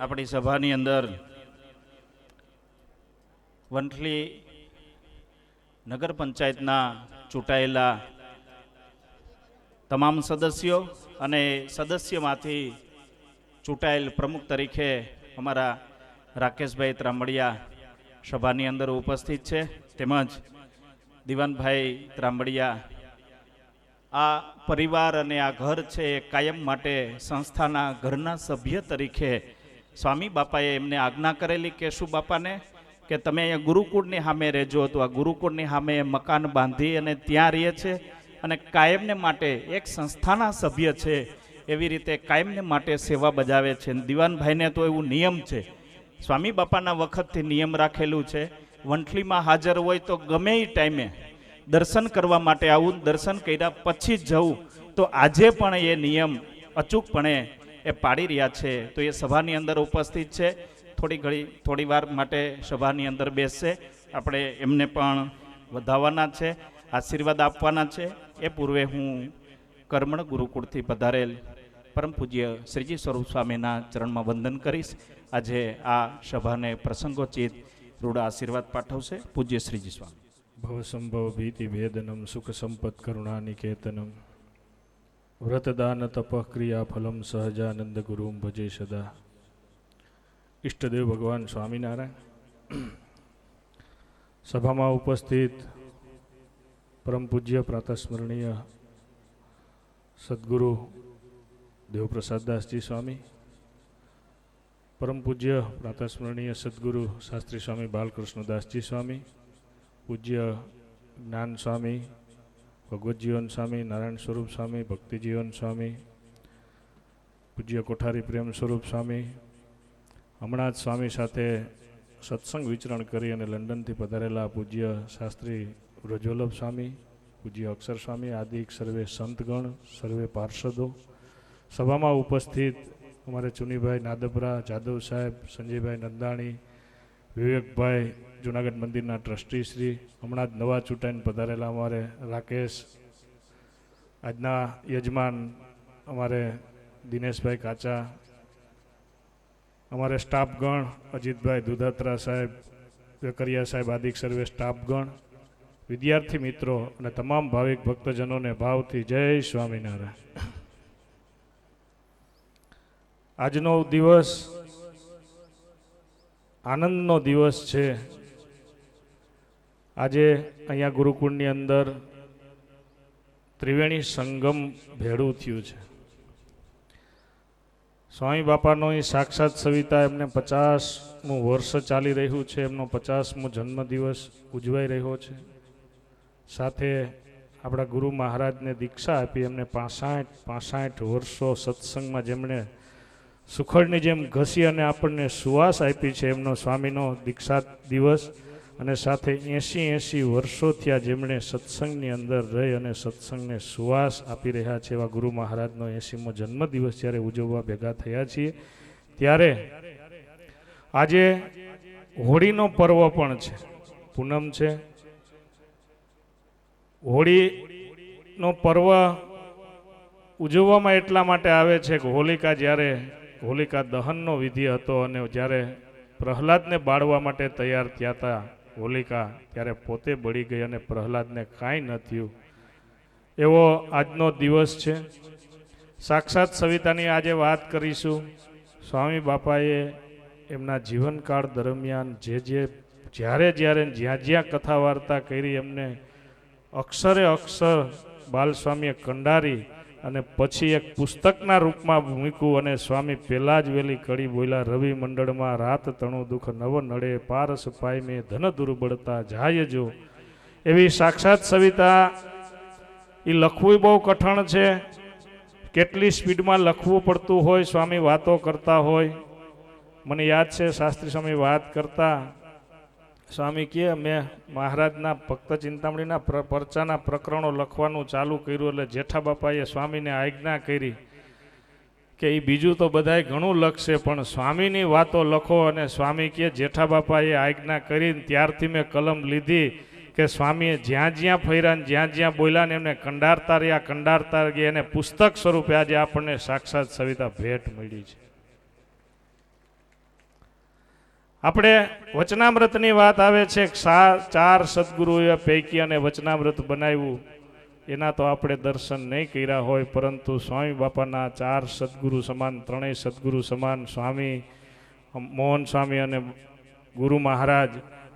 આપણી સભાની અંદર વંથલી નગર પંચાયતના ચૂંટાયેલા તમામ સદસ્યો અને સદસ્યમાંથી ચૂંટાયેલ પ્રમુખ તરીકે અમારા રાકેશભાઈ ત્રાંબડિયા સભાની અંદર ઉપસ્થિત છે. તેમજ દિવાનભાઈ ત્રાંબડિયા આ પરિવાર અને આ ઘર છે એ કાયમ માટે સંસ્થાના ઘરના સભ્ય તરીકે સ્વામી બાપાએ એમને આજ્ઞા કરેલી કે શું બાપાને? કે તમે અહીંયા ગુરુકુળની સામે રહેજો, તો આ ગુરુકુળની સામે મકાન બાંધી અને ત્યાં રહે છે અને કાયમને માટે એક સંસ્થાના સભ્ય છે, એવી રીતે કાયમને માટે સેવા બજાવે છે. દિવાનભાઈને તો એવું નિયમ છે. સ્વામી બાપાના વખતથી નિયમ રાખેલું છે વંઠલીમાં હાજર હોય તો ગમે એ ટાઈમે દર્શન કરવા માટે આવું દર્શન કર્યા પછી જ જવું, તો આજે પણ એ નિયમ અચૂકપણે એ પાડી રહ્યા છે. તો એ સભાની અંદર ઉપસ્થિત છે. થોડી ઘડી, થોડી વાર માટે સભાની અંદર બેસશે આપણે એમને પણ વધાવવાના છે, આશીર્વાદ આપવાના છે. એ પૂર્વે હું કર્મણ ગુરુકુળથી પધારેલ પરમ પૂજ્ય શ્રીજી સ્વરૂપ સ્વામીના ચરણમાં વંદન કરીશ. આજે આ સભાને પ્રસંગોચિત રૂડા આશીર્વાદ પાઠવશે પૂજ્ય શ્રીજી સ્વામી. ભવસંભવ ભીતિ ભેદનમ સુખ સંપત કરુણા નિકેતનમ વ્રતદાન તપઃ ક્રિયા ફલમ સહજાનંદ ગુરુમ ભજે સદા ઈષ્ટદેવ ભગવાન સ્વામિનારાયણ સભામાં ઉપસ્થિત પરમ પૂજ્ય પ્રાતસ્મરણીય સદગુરુ દેવપ્રસાદદાસજી સ્વામી પરમ પૂજ્ય પ્રાતસ્મરણીય સદગુરુ શાસ્ત્રી સ્વામી બાલકૃષ્ણદાસજી સ્વામી પૂજ્ય જ્ઞાન સ્વામી, ભગવતજીવન સ્વામી, નારાયણ સ્વરૂપ સ્વામી, ભક્તિજીવન સ્વામી, પૂજ્ય કોઠારી પ્રેમ સ્વરૂપ સ્વામી, હમણાં જ સ્વામી સાથે સત્સંગ વિચરણ કરી અને લંડનથી પધારેલા પૂજ્ય શાસ્ત્રી વ્રજોલભ સ્વામી, પૂજ્ય અક્ષર સ્વામી, આદિ સર્વે સંતગણ, સર્વે પાર્ષદો. સભામાં ઉપસ્થિત અમારે ચુનીભાઈ નાદપરા જાદવ સાહેબ, સંજયભાઈ નંદાણી વિવેકભાઈ જુનાગઢ મંદિરના ટ્રસ્ટી શ્રી, હમણાં જ નવા ચૂંટાઈને પધારેલા અમારે રાકેશ, આજના યજમાન અમારે દિનેશભાઈ કાચા, અમારે સ્ટાફગણ અજીતભાઈ દુધાત્રા સાહેબ, વેકરિયા સાહેબ આદિક સર્વે સ્ટાફગણ, વિદ્યાર્થી મિત્રો અને તમામ ભાવિક ભક્તજનોને ભાવથી જય સ્વામિનારાયણ. આજનો દિવસ આનંદનો દિવસ છે. આજે અહીંયા ગુરુકુળની અંદર ત્રિવેણી સંગમ ભેળું થયું છે. સ્વામી બાપાનો એ સાક્ષાત સવિતા એમને પચાસમું વર્ષ ચાલી રહ્યું છે. એમનો પચાસમો જન્મદિવસ ઉજવાઈ રહ્યો છે. સાથે આપણા ગુરુ મહારાજને દીક્ષા આપી એમને પાસઠ પાસઠ વર્ષો સત્સંગમાં જેમણે સુખડની જેમ ઘસી અને આપણને સુવાસ આપી છે, એમનો સ્વામીનો દીક્ષાત દિવસ અને સાથે એંસી એંસી વર્ષો થયા જેમણે સત્સંગની અંદર રહી અને સત્સંગને સુવાસ આપી રહ્યા છે, એવા ગુરુ મહારાજનો એંસીમો જન્મદિવસ જ્યારે ઉજવવા ભેગા થયા છીએ, ત્યારે આજે હોળીનો પર્વ પણ છે, પૂનમ છે. હોળીનો પર્વ ઉજવવામાં એટલા માટે આવે છે કે હોલિકા જ્યારે હોલિકા દહનનો વિધિ હતો અને જ્યારે પ્રહલાદને બાળવા માટે તૈયાર થયા હતા, હોલિકા ત્યારે પોતે બળી ગઈ અને પ્રહલાદને કાંઈ ન થયું. એવો આજનો દિવસ છે. સાક્ષાત સવિતાની આજે વાત કરીશું. સ્વામી બાપાએ એમના જીવનકાળ દરમિયાન જે જે જ્યારે જ્યારે જ્યાં જ્યાં કથા વાર્તા કરી, એમને અક્ષરે અક્ષર બાલસ્વામીએ કંડારી અને પછી એક પુસ્તકના રૂપમાં ભૂમિકું અને સ્વામી પહેલાં જ વેલી કડી બોલ્યા, રવિ મંડળમાં રાત તણું દુઃખ નવ નડે, પારસ પાય મેં ધન દુર્બળતા જાય જો. એવી સાક્ષાત સવિતા એ લખવું બહુ કઠણ છે. કેટલી સ્પીડમાં લખવું પડતું હોય, સ્વામી વાતો કરતા હોય. મને યાદ છે, શાસ્ત્રી સ્વામી વાત કરતા સ્વામી કહે મેં મહારાજના ભક્ત ચિંતામણીના પ્ર, પરચાના પ્રકરણો લખવાનું ચાલુ કર્યું એટલે જેઠા બાપાએ સ્વામીને આજ્ઞા કરી કે એ બીજું તો બધાય ઘણું લખશે, પણ સ્વામીની વાતો લખો અને સ્વામી કહે જેઠા બાપાએ આજ્ઞા કરીને ત્યારથી મેં કલમ લીધી કે સ્વામીએ જ્યાં જ્યાં ફર્યા જ્યાં જ્યાં બોલ્યા ને એમને કંડારતા રહ્યા, કંડારતા ગયા એને પુસ્તક સ્વરૂપે આજે આપણને સાક્ષાત સવિતા ભેટ મળી છે. આપણે વચનામૃતની વાત આવે છે ચાર સદગુરુએ પૈકી અને વચનામૃત બનાવ્યું. એના તો આપણે દર્શન નહીં કર્યા હોય, પરંતુ સ્વામી બાપાના ચાર સદગુરુ સમાન, ત્રણેય સદગુરુ સમાન, સ્વામી, મોહન સ્વામી અને ગુરુ મહારાજ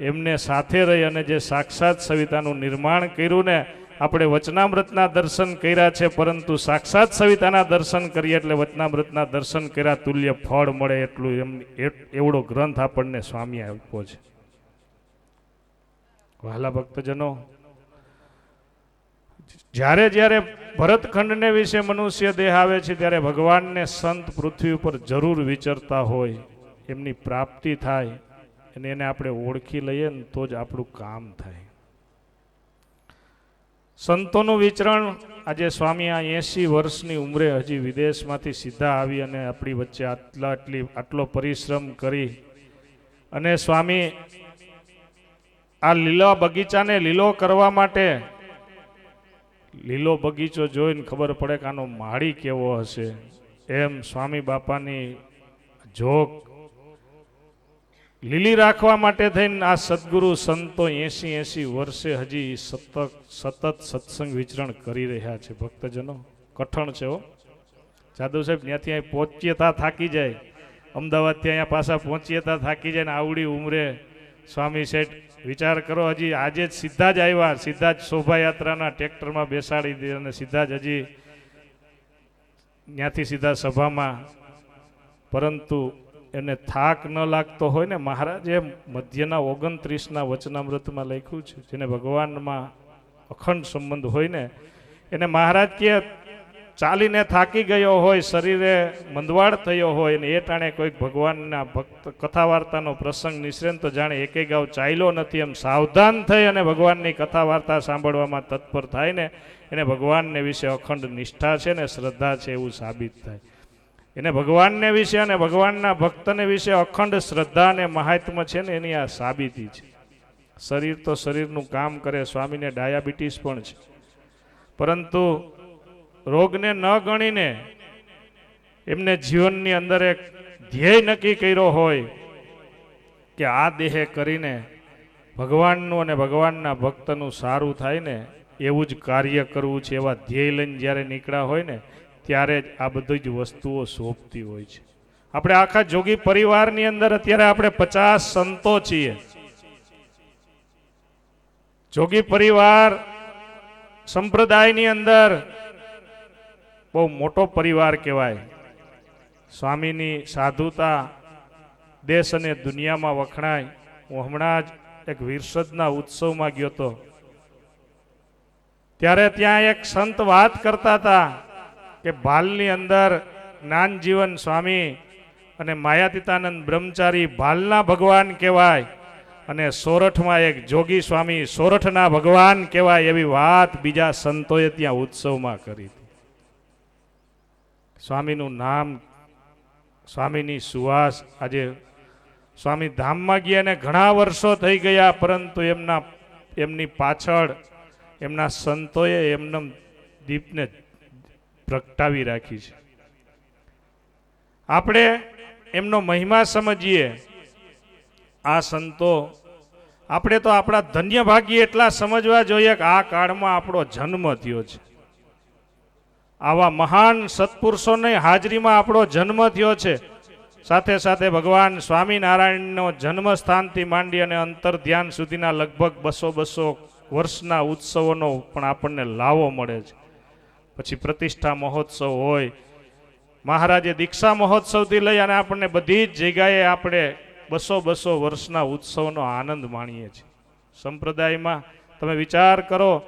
એમને સાથે રહી અને જે સાક્ષાત સવિતાનું નિર્માણ કર્યું ને આપણે વચનામૃતના દર્શન કર્યા છે, પરંતુ સાક્ષાત સવિતાના દર્શન કરીએ એટલે વચનામૃતના દર્શન કર્યા, તુલ્ય ફળ મળે એટલું એમ એવડો ગ્રંથ આપણને સ્વામી આપ્યો છે. વહાલા ભક્તજનો, જ્યારે જ્યારે ભરતખંડને વિશે મનુષ્ય દેહ આવે છે, ત્યારે ભગવાનને સંત પૃથ્વી ઉપર જરૂર વિચરતા હોય, એમની પ્રાપ્તિ થાય, અને એને આપણે ઓળખી લઈએ ને તો જ આપણું કામ થાય. સંતોનું વિચરણ આજે સ્વામી આ એંસી વર્ષની ઉંમરે હજી વિદેશમાંથી સીધા આવી અને આપણી વચ્ચે આટલા આટલી, આટલો પરિશ્રમ કરી. અને સ્વામી, આ લીલા બગીચાને લીલો કરવા માટે લીલો બગીચો જોઈને ખબર પડે કે આનો માળી કેવો હશે. એમ સ્વામી બાપાની જોગ લીલી રાખવા માટે થઈને આ સદગુરુ સંતો એસી એસી વર્ષે હજી સતત સતત સત્સંગ વિચરણ કરી રહ્યા છે. ભક્તજનો, કઠણ છે હો. જાદવ સાહેબ, ત્યાંથી અહીં પહોંચીએ તા થાકી જાય. અમદાવાદથી અહીંયા પાછા પહોંચીએ તા થાકી જાય ને આવડી ઉંમરે. સ્વામી શેઠ, વિચાર કરો, હજી આજે જ સીધા જ આવ્યા, સીધા જ શોભાયાત્રાના ટ્રેક્ટરમાં બેસાડી દે અને સીધા જ હજી ત્યાંથી સીધા સભામાં. પરંતુ એને થાક ન લાગતો હોય ને મહારાજે મધ્યના ઓગણત્રીસના વચનામૃતમાં લખ્યું છે, જેને ભગવાનમાં અખંડ સંબંધ હોય ને, એને મહારાજ કે, ચાલીને થાકી ગયો હોય, શરીરે મંદવાડ થયો હોય ને, એ ટાણે કોઈક ભગવાનના ભક્ત કથા વાર્તાનો પ્રસંગ નિશ્રે તો જાણે એકે ગાવ ચાલ્યો નથી, એમ સાવધાન થઈ અને ભગવાનની કથા વાર્તા સાંભળવામાં તત્પર થાય ને, એને ભગવાનને વિશે અખંડ નિષ્ઠા છે ને, શ્રદ્ધા છે એવું સાબિત થાય. એને ભગવાનને વિશે અને ભગવાનના ભક્તને વિશે અખંડ શ્રદ્ધા અને મહાત્મ છે ને એની આ સાબિતી છે. શરીર તો શરીરનું કામ કરે, સ્વામીને ડાયાબિટીસ પણ છે. પરંતુ રોગને ન ગણીને એમને જીવનની અંદર એક ધ્યેય નક્કી કર્યો હોય કે આ દેહે કરીને ભગવાનનું અને ભગવાનના ભક્તનું સારું થાય ને એવું જ કાર્ય કરવું છે એવા ધ્યેય લઈને જ્યારે નીકળ્યા હોય ને ત્યારે જ આ બધી જ વસ્તુઓ શોભતી હોય છે. આપણે આખા જોગી પરિવારની અંદર અત્યારે આપણે પચાસ સંતો છીએ. જોગી પરિવાર સંપ્રદાયની અંદર બહુ મોટો પરિવાર કહેવાય. સ્વામીની સાધુતા દેશ અને દુનિયામાં વખણાય. હું હમણાં જ એક વિરસદના ઉત્સવમાં ગયો હતો. ત્યારે ત્યાં એક સંત વાત કરતા હતા. કે ભાલની અંદર જ્ઞાનજીવન સ્વામી અને માયાતીતાનંદ બ્રહ્મચારી ભાલના ભગવાન કહેવાય અને સોરઠમાં એક જોગી સ્વામી સોરઠના ભગવાન કહેવાય એવી વાત બીજા સંતોએ ત્યાં ઉત્સવમાં કરી હતી. સ્વામીનું નામ, સ્વામીની સુવાસ આજે સ્વામી ધામમાં ગયા અને ઘણા વર્ષો થઈ ગયા, પરંતુ એમના, એમની પાછળ એમના સંતોએ એમના દીપને પ્રગટાવી રાખી છે. આપણે એમનો મહિમા સમજીએ. આ સંતો, આપણે તો આપણા ધન્ય ભાગ્ય એટલા સમજવા જોઈએ કે આ કાળમાં આપણો જન્મ થયો છે. આવા મહાન સત્પુરુષોની હાજરીમાં આપણો જન્મ થયો છે. સાથે સાથે ભગવાન સ્વામિનારાયણનો જન્મસ્થાનથી માંડી અને અંતર ધ્યાન સુધીના લગભગ બસો બસો વર્ષના ઉત્સવોનો પણ આપણને લાવો મળે છે. પછી પ્રતિષ્ઠા મહોત્સવ હોય. મહારાજે દીક્ષા મહોત્સવથી લઈ અને આપણને બધી જ જગ્યાએ આપણે બસો બસો વર્ષના ઉત્સવનો આનંદ માણીએ છીએ. સંપ્રદાયમાં તમે વિચાર કરો,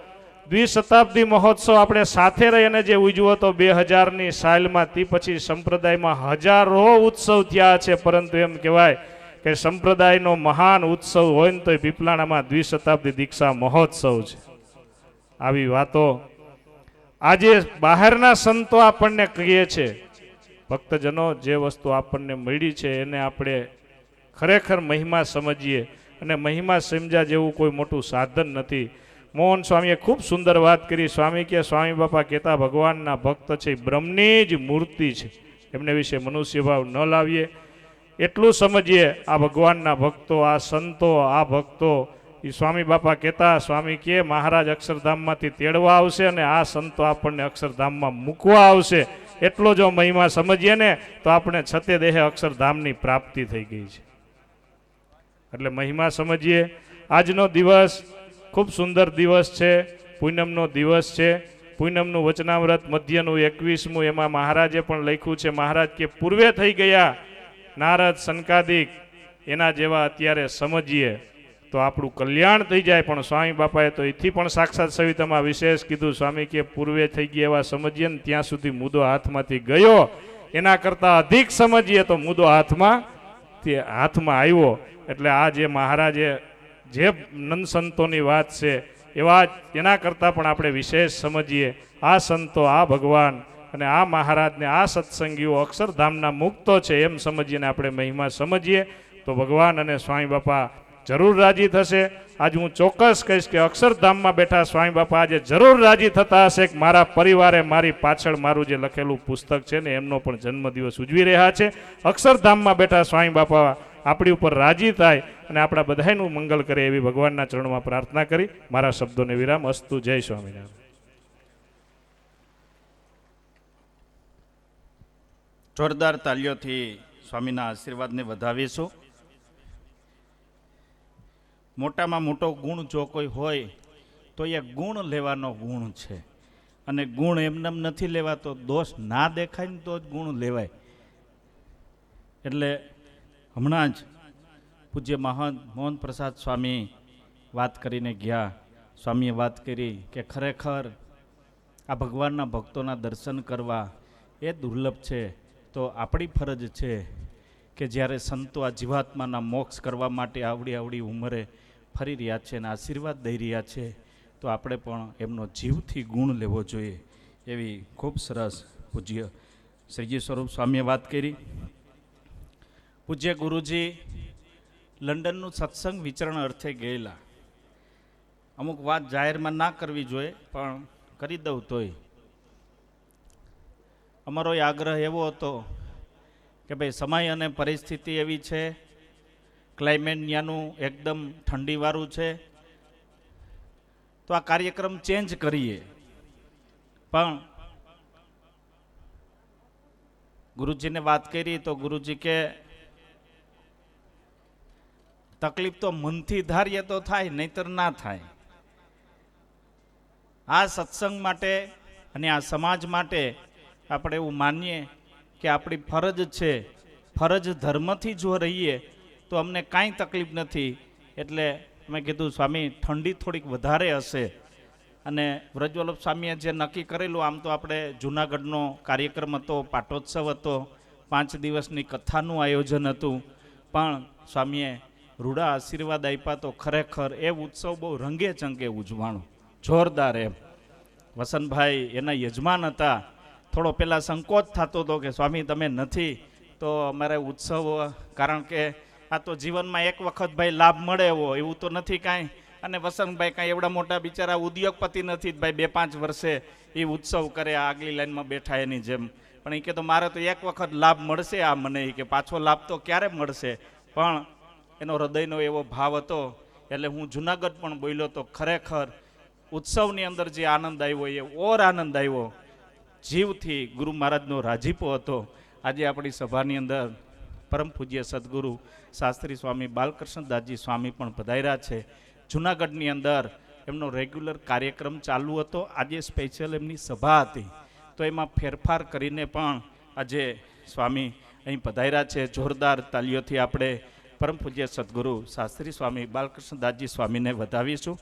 દ્વિશતાબ્દી મહોત્સવ આપણે સાથે રહીને જે ઉજવો તો બે હજારની સાલમાં, તે પછી સંપ્રદાયમાં હજારો ઉત્સવ થયા છે. પરંતુ એમ કહેવાય કે સંપ્રદાયનો મહાન ઉત્સવ હોય ને તો એ પીપલાણામાં દ્વિશતાબ્દી દીક્ષા મહોત્સવ છે. આવી વાતો આજે બહારના સંતો આપણને કહીએ છે, ભક્તજનો જે વસ્તુ આપણને મળી છે એને આપણે ખરેખર મહિમા સમજીએ અને મહિમા સમજા જેવું કોઈ મોટું સાધન નથી. મોહન સ્વામીએ ખૂબ સુંદર વાત કરી, સ્વામી કે, સ્વામી બાપા કહેતા ભગવાનના ભક્ત છે બ્રહ્મની જ મૂર્તિ છે. એમને વિશે મનુષ્ય ભાવ ન લાવીએ. એટલું સમજીએ, આ ભગવાનના ભક્તો, આ સંતો, આ ભક્તો એ સ્વામી બાપા કહેતા, સ્વામી કે, મહારાજ અક્ષરધામમાંથી તેડવા આવશે અને આ સંતો આપણને અક્ષરધામમાં મૂકવા આવશે. એટલો જો મહિમા સમજીએ ને, તો આપણે છતે દેહે અક્ષરધામની પ્રાપ્તિ થઈ ગઈ છે. એટલે મહિમા સમજીએ. આજનો દિવસ ખૂબ સુંદર દિવસ છે, પૂનમનો દિવસ છે. પૂનમનું વચનાવ્રત મધ્યનું એકવીસમું, એમાં મહારાજે પણ લખ્યું છે, મહારાજ કે, પૂર્વે થઈ ગયા, નારદ સંકાદિક એના જેવા અત્યારે સમજીએ. તો આપણું કલ્યાણ થઈ જાય, પણ સ્વામી બાપાએ તો એથી પણ સાક્ષાત સવિતામાં વિશેષ કીધું, સ્વામી કે પૂર્વે થઈ ગયા એવા સમજીએ ને ત્યાં સુધી મુદ્દો હાથમાંથી ગયો. એના કરતાં અધિક સમજીએ તો મુદ્દો હાથમાં, તે હાથમાં આવ્યો. એટલે આ જે મહારાજે જે નંદ સંતોની વાત છે, એવા એના કરતાં પણ આપણે વિશેષ સમજીએ. આ સંતો, આ ભગવાન અને આ મહારાજને, આ સત્સંગીઓ અક્ષરધામના મુક્તો છે એમ સમજીને આપણે મહિમા સમજીએ. તો ભગવાન અને સ્વામી બાપા જરૂર રાજી થશે. આજ હું ચોક્કસ કહીશ કે અક્ષરધામમાં બેઠા સ્વામી બાપા આજે જરૂર રાજી થતા હશે. કે મારા પરિવારે મારી પાછળ મારું જે લખેલું પુસ્તક છે ને, એમનો પણ જન્મદિવસ ઉજવી રહ્યા છે. અક્ષરધામમાં બેઠા સ્વામી બાપા આપણી ઉપર રાજી થાય અને આપણા બધાયનું મંગલ કરે એવી ભગવાનના ચરણોમાં પ્રાર્થના કરી. મારા શબ્દોને વિરામ. અસ્તુ. જય સ્વામિનારાયણ. જોરદાર તાલીઓથી સ્વામીના આશીર્વાદને વધાવીશું. મોટામાં મોટો ગુણ જો કોઈ હોય, તો એ ગુણ લેવાનો ગુણ છે. અને ગુણ એમનેમ નથી લેવાતો દોષ ના દેખાય ને તો જ ગુણ લેવાય. એટલે હમણાં જ પૂજ્ય મહંત મોહન પ્રસાદ સ્વામી વાત કરીને ગયા. સ્વામીએ વાત કરી કે ખરેખર આ ભગવાનના ભક્તોના દર્શન કરવા એ દુર્લભ છે. તો આપણી ફરજ છે કે જ્યારે સંતો આ જીવાત્માના મોક્ષ કરવા માટે આવડી આવડી ઉંમરે ફરી રહ્યા છે અને આશીર્વાદ દઈ રહ્યા છે, તો આપણે પણ એમનો જીવથી ગુણ લેવો જોઈએ એવી ખૂબ સરસ પૂજ્ય શ્રીજી સ્વરૂપ સ્વામીએ વાત કરી. પૂજ્ય ગુરુજી, લંડનનું સત્સંગ વિચરણ અર્થે ગયેલા. અમુક વાત જાહેરમાં ના કરવી જોઈએ, પણ કરી દઉં તોય. અમારો આગ્રહ એવો હતો કે ભાઈ સમય અને પરિસ્થિતિ એવી છે ક્લાઇમેટ ત્યાંનું એકદમ ઠંડીવાળું છે. તો આ કાર્યક્રમ ચેન્જ કરીએ. પણ ગુરુજીને વાત કરી તો ગુરુજી કે, તકલીફ તો મનથી ધારીએ તો થાય, નહીતર ના થાય. આ સત્સંગ માટે અને આ સમાજ માટે આપણે એવું માનીએ કે આપણી ફરજ છે, ફરજ ધર્મથી જો રહીએ તો અમને કાંઈ તકલીફ નથી. એટલે મેં કીધું, સ્વામી, ઠંડી થોડીક વધારે હશે. અને વ્રજવલ્લભ સ્વામીએ જે નક્કી કરેલું, આમ તો આપણે જૂનાગઢનો કાર્યક્રમ હતો, પાટોત્સવ હતો, પાંચ દિવસની કથાનું આયોજન હતું. પણ સ્વામીએ રૂડા આશીર્વાદ આપ્યા તો ખરેખર એ ઉત્સવ બહુ રંગે ચંગે ઉજવાણો. જોરદાર એમ. વસંતભાઈ એના યજમાન હતા. થોડો પહેલાં સંકોચ થતો હતો કે, સ્વામી, તમે નથી. તો અમારે ઉત્સવ, કારણ કે આ તો જીવનમાં એક વખત ભાઈ લાભ મળે એવો, એવું તો નથી કાંઈ. અને વસંતભાઈ કાંઈ એવડા મોટા બિચારા ઉદ્યોગપતિ નથી ભાઈ, બે પાંચ વર્ષે એ ઉત્સવ કરે, આ આગલી લાઈનમાં બેઠા એની જેમ. પણ એ કે તો મારે તો એક વખત લાભ મળશે આ મને એ કે, પાછો લાભ તો ક્યારે મળશે? પણ એનો હૃદયનો એવો ભાવ હતો, એટલે હું જુનાગઢ પણ બોલ્યો તો ખરેખર ઉત્સવની અંદર જે આનંદ આવ્યો, એ ઓર આનંદ આવ્યો. જીવથી ગુરુ મહારાજનો રાજીપો હતો. આજે આપણી સભાની અંદર પરમ પૂજ્ય સદગુરુ શાસ્ત્રી સ્વામી બાલકૃષ્ણદાસજી સ્વામી પણ પધાર્યા છે. જુનાગઢની અંદર એમનો રેગ્યુલર કાર્યક્રમ ચાલુ હતો. આજે સ્પેશિયલ એમની સભા હતી. તો એમાં ફેરફાર કરીને પણ આજે સ્વામી અહીં પધાર્યા છે. જોરદાર તાલીઓથી આપણે પરમ પૂજ્ય સદગુરુ શાસ્ત્રી સ્વામી બાલકૃષ્ણદાસજી સ્વામીને વધાવીશું.